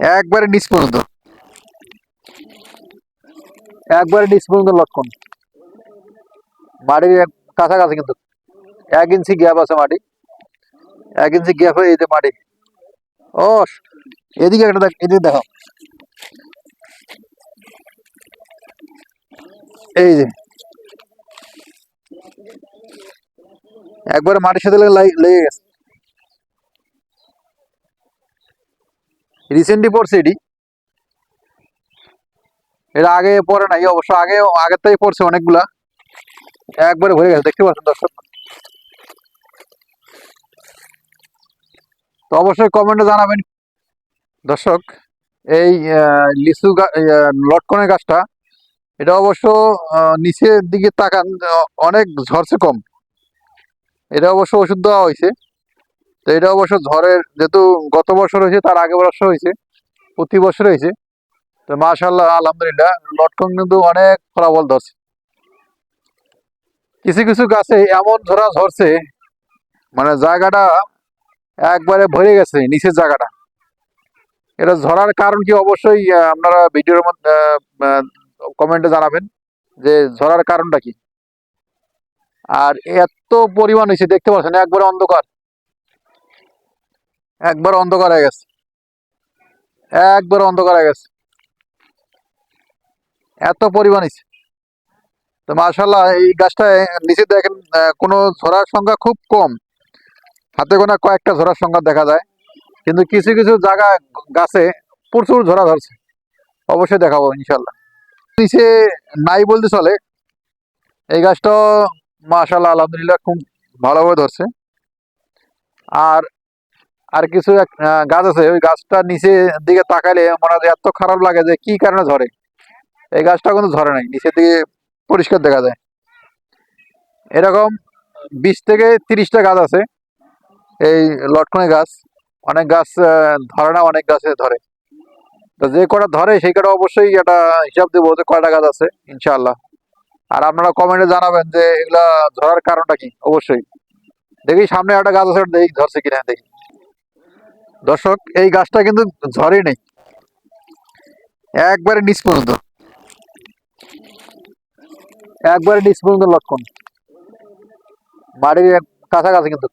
একবারে নিচ পর্যন্ত একবারে নিচ পর্যন্ত লটকন মাটির কাছাকাছি কিন্তু। এক ইঞ্চি গ্যাপ আছে মাটি। এক ইঞ্চি গ্যাপ হয়ে এই যে মাটি। ও, এদিকে একটা দেখ, এদিকে দেখো এই যে। একবারে মাটির সাথে লেগে গেছে। রিসেন্টলি পড়ছে এটি এটা আগে পড়ে নাই, অবশ্য আগে, আগের থেকে পড়ছে অনেকগুলা। একবারে ভরে গেছে, দেখতে পাচ্ছেন দর্শক। তো অবশ্যই কমেন্টে জানাবেন। দর্শক, এই লিচু লটকনের গাছটা, এটা অবশ্য নিচের দিকে তাকান, অনেক ঝরছে কম। এটা অবশ্য ওষুধ দেওয়া হয়েছে। তো এটা অবশ্য ঝড়ের যেহেতু গত বছর হয়েছে, তার আগে বছর হয়েছে, প্রতি বছর হয়েছে। তো মাশাল্লাহ আলহামদুলিল্লাহ, লটকন কিন্তু অনেক ফলাফল ধরছে। কিছু কিছু গাছে এমন ঝরা ঝরছে মানে জায়গাটা একবারে ভরে গেছে, নিচের জায়গাটা। এটা ঝরার কারণ কি অবশ্যই আপনারা ভিডিওর মধ্যে কমেন্টে জানাবেন যে ঝরার কারণটা কি। আর এত পরিমাণ হয়েছে, দেখতে পাচ্ছেন, একবারে অন্ধকার। একবার অন্ধকার হয়ে গেছে। একবার অন্ধকার হয়ে গেছে। এত পরিমাণ তো মাশাল্লাহ এই গাছটায় নিচে দেখেন কোনো ঝরার সংখ্যা খুব কম। হাতে গোনা কয়েকটা ঝরার সংখ্যা দেখা যায়। কিন্তু কিছু কিছু জায়গা, গাছে প্রচুর ঝরা ধরছে। অবশ্যই দেখাবো ইনশাল্লাহ নিচে নাই বলতে চলে। এই গাছটা মাশাল্লাহ আলহামদুলিল্লাহ, খুব ভালোভাবে ধরছে। আর আর কিছু এক গাছ আছে, ওই গাছটা নিচে দিকে তাকালে মনে হয় এত খারাপ লাগে যে কি কারণে ঝরে? এই গাছটা কিন্তু ঝরে নাই, নিচের দিকে পরিষ্কার দেখা যায়। এরকম বিশ থেকে তিরিশটা গাছ আছে, এই লটকনে গাছ। অনেক গাছ ধরে না, অনেক গাছে ধরে। তো যে কটা ধরে, সেই কটা অবশ্যই একটা হিসাব দেবো যে কয়টা গাছ আছে, ইনশাআল্লাহ। আর আপনারা কমেন্টে জানাবেন যে এগুলা ধরার কারণটা কি, অবশ্যই। দেখি সামনে একটা গাছ আছে, দেখি ধরছে কিনা, দেখি। দর্শক, এই গাছটা কিন্তু ঝরে নেই। একবারে নিচ পর্যন্ত। একবারে নিচ পর্যন্ত লটকন মাটির কাছাকাছি কিন্তু।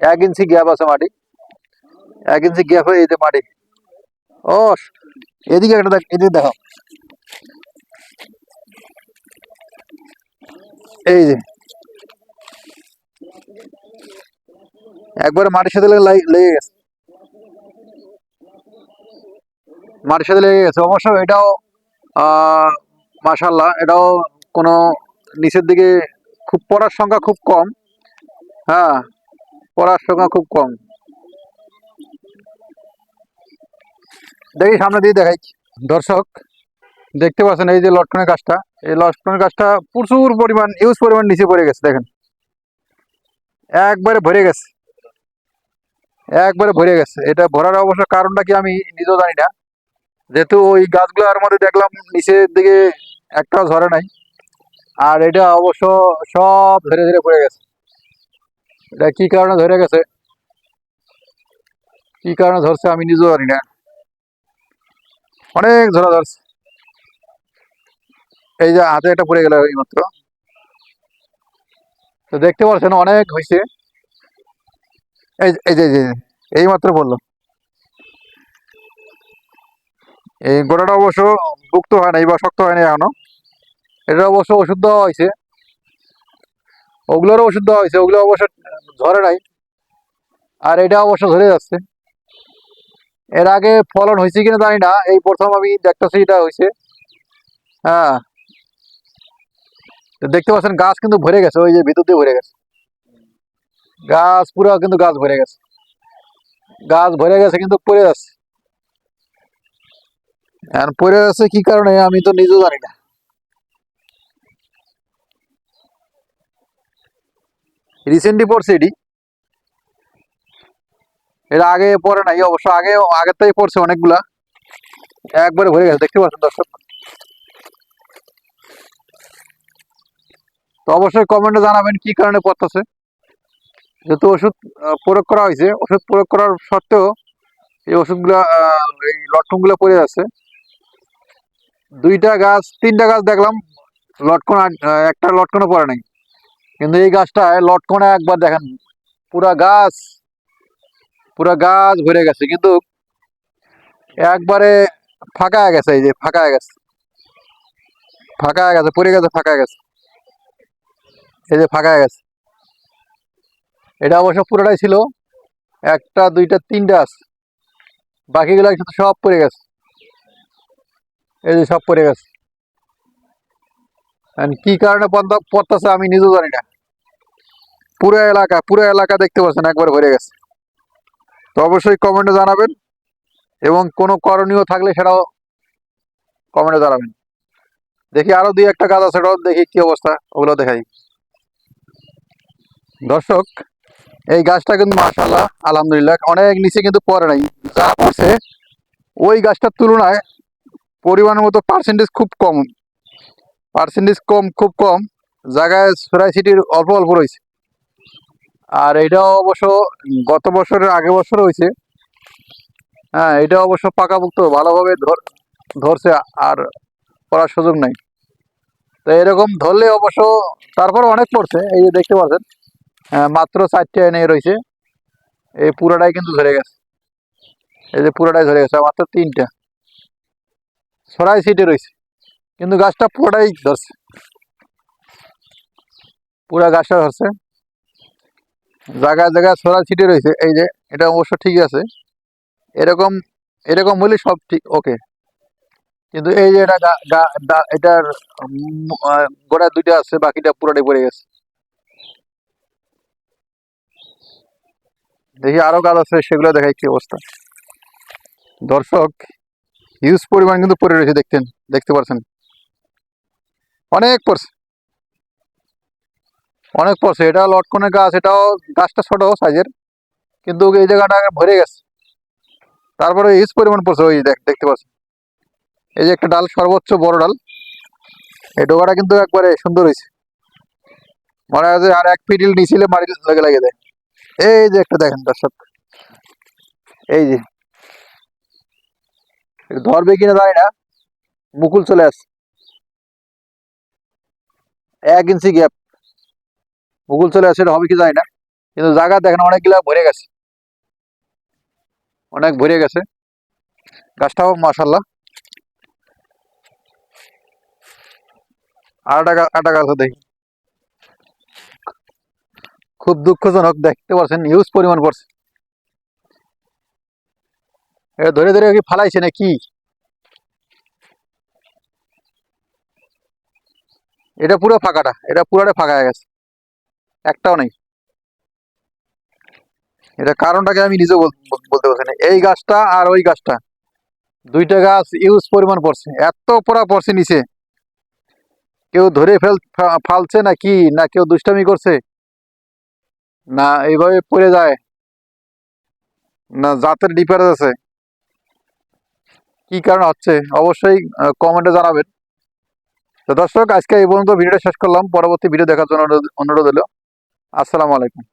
এক ইঞ্চি গ্যাপ আছে মাটি। এক ইঞ্চি গ্যাপ হয়ে এই যে মাটি ও, এদিকে একটা দেখ, এদিকে দেখো এই যে। একবারে মাটির সাথে লেগে গেছে। মাটির সাথে লেগে গেছে। অবশ্য এটাও, আহ মাশাল্লাহ এটাও কোনো নিচের দিকে খুব পড়ার সংখ্যা খুব কম। হ্যাঁ পড়ার সংখ্যা খুব কম। দেখি সামনে দিয়ে দেখাই। দর্শক, দেখতে পাচ্ছেন এই যে লটকনের গাছটা। এই লটকনের গাছটা প্রচুর পরিমাণ ইউজ পরিমাণ নিচে পড়ে গেছে, দেখেন। একবারে ভরে গেছে। একবারে ভরে গেছে। এটা ভরার অবশ্য কারণটা কি আমি নিজেও জানি না। যেহেতু ওই গাছগুলোর মধ্যে দেখলাম নিচের দিকে একটাও ঝরে নাই। আর এটা অবশ্য সব ধরে ধীরে পড়ে গেছে। এটা কি কারণে ধরে গেছে? কি কারণে ধরছে আমি নিজেও জানি না। অনেক ধরা ধরছে। এই যে হাতে একটা পড়ে গেল এই মাত্র। তো দেখতে পাচ্ছেন অনেক হয়েছে এই এই যে, এই মাত্র পড়ল। এই গোড়াটা অবশ্য ভুক্ত হয় নাই বা শক্ত হয় নাই এখনও। এটা অবশ্য ওষুধ দেওয়া হয়েছে। ওগুলোরও ওষুধ দেওয়া হয়েছে, ওগুলো অবশ্য ধরে নাই। আর এটা অবশ্য ধরে যাচ্ছে। এর আগে ফলন হয়েছে কিনা জানি না, এই প্রথম আমি দেখতেছি এটা হয়েছে। হ্যাঁ। দেখতে পাচ্ছেন, গাছ কিন্তু ভরে গেছে, ওই যে ভিতর দিয়ে ভরে গেছে। গাছ পুরো কিন্তু গাছ ভরে গেছে। গাছ ভরে গেছে কিন্তু পড়ে যাচ্ছে। আর পড়ে যাচ্ছে কি কারণে আমি তো নিজেও জানি না। রিসেন্টলি পড়ছে এটি। এর আগে পড়ে নাই, অবশ্য আগে, আগের পড়ছে অনেকগুলা। একবারে ভরে গেছে, দেখতে পাচ্ছেন দর্শক? তো অবশ্যই কমেন্টে জানাবেন কি কারণে পড়তেছে। যেহেতু ওষুধ প্রয়োগ করা হয়েছে, ওষুধ প্রয়োগ করার সত্ত্বেও এই ওষুধগুলো এই লটকনগুলো পড়ে যাচ্ছে দুইটা গাছ, তিনটা গাছ দেখলাম, লটকন একটা লটকনও পড়ে নাই। কিন্তু এই গাছটায় লটকনে একবার দেখেন, পুরা গাছ পুরা গাছ ভরে গেছে। কিন্তু একবারে ফাঁকা গেছে, এই যে ফাঁকা গেছে। ফাঁকা গেছে, পড়ে গেছে, ফাঁকা গেছে। এই যে ফাঁকা গেছে। এটা অবশ্য পুরোটাই ছিল, একটা, দুইটা, তিনটা আছে বাকিগুলো সব পড়ে গেছে। এই যে সব পড়ে গেছে। কি কারণে বন্ধ পড়তেছে আমি নিজেও জানি না। পুরো এলাকা পুরো এলাকা দেখতে পাচ্ছেন, একবার ভরে গেছে। তো অবশ্যই কমেন্টে জানাবেন এবং কোনো করণীয় থাকলে সেটাও কমেন্টে জানাবেন। দেখি আরও দুই একটা গাছ আছে দেখি কি অবস্থা, ওগুলো দেখাই। দর্শক, এই গাছটা কিন্তু মাশাল্লাহ আলহামদুলিল্লাহ, অনেক নিচে কিন্তু পরে নাই। যা পড়ছে, ওই গাছটার তুলনায় পরিমাণের মতো পার্সেন্টেজ খুব কম। পার্সেন্টেজ কম খুব কম। জায়গায় সরাই সিটির অল্প অল্প রয়েছে। আর এটাও অবশ্য গত বছরের আগে বছর হয়েছে। হ্যাঁ এটা অবশ্য পাকাপোক্ত ভালোভাবে ধর- ধরছে আর করার সুযোগ নাই। তো এরকম ধরলে অবশ্য তারপর অনেক পড়ছে এই যে দেখতে পাচ্ছেন। আহ, মাত্র চারটে এনে রয়েছে। এই পুরোটাই কিন্তু ধরে গেছে। এই যে পুরোটাই ধরে গেছে মাত্র তিনটা। ছড়াই সিটে রয়েছে। কিন্তু গাছটা পুরোটাই ধরছে। পুরা গাছটা ধরছে। জায়গায় জায়গায় ছড়াই ছিটে রয়েছে। এই যে, এটা অবশ্য ঠিক আছে। এরকম এরকম হলে সব ঠিক, ওকে। কিন্তু এই যে এটা এটার গোড়া দুইটা আছে, বাকিটা পুরোটাই পড়ে গেছে। দেখি আরও গাছ আছে, সেগুলো দেখাই কি অবস্থা। দর্শক হিউজ পরিমাণ কিন্তু পড়ে রয়েছে দেখতেন দেখতে পাচ্ছেন অনেক পড়ছে। অনেক পড়ছে এটা লটকনের গাছ, এটাও, গাছটা ছোট সাইজের কিন্তু এই জায়গাটা ভরে গেছে। তারপরে হিউজ পরিমাণ পড়ছে, ওই দেখ, দেখতে পাচ্ছেন। এই যে একটা ডাল, সর্বোচ্চ বড় ডাল। এই ডোকাটা কিন্তু একবারে সুন্দর হয়েছে। মনে হয় আর এক পিডিল নিছিলে মাটি লাগে লাগে দেয়। এই যে একটা দেখেন দর্শক। এই যে ধরবে কিনা জানি না। মুকুল চলে আসছে। এক ইঞ্চি গ্যাপ মুকুল চলে আসছে, এটা হবে কি জানি না। কিন্তু জায়গা দেখেন, অনেকগুলা ভরে গেছে। অনেক ভরে গেছে। গাছটাও মাসাল্লাহ খুব দুঃখজনক, দেখতে পাচ্ছেন হিউজ পরিমাণ পড়ছে। ধরে ধরে কি ফালাইছে না কি এটা পুরো ফাঁকাটা, এটা পুরোটা ফাঁকা হয়ে গেছে। একটাও নেই। এটা কারণটাকে আমি নিজে বল- বল- বলতে পারছি না। এই গাছটা আর ওই গাছটা। দুইটা গাছ ইউজ পরিমাণ পড়ছে। এত পড়া পড়ছে নিচে। কেউ ধরে ফেল ফালছে না কি না কেউ দুষ্টামি করছে? না, এইভাবে পড়ে যায়। না জাতের ডিফারেন্স আছে। কি কারণ হচ্ছে অবশ্যই কমেন্টে জানাবেন। তো দর্শক, আজকে এই পর্যন্ত ভিডিওটা শেষ করলাম। পরবর্তী ভিডিও দেখার জন্য অনুরোধ- হলো আসসালামু আলাইকুম।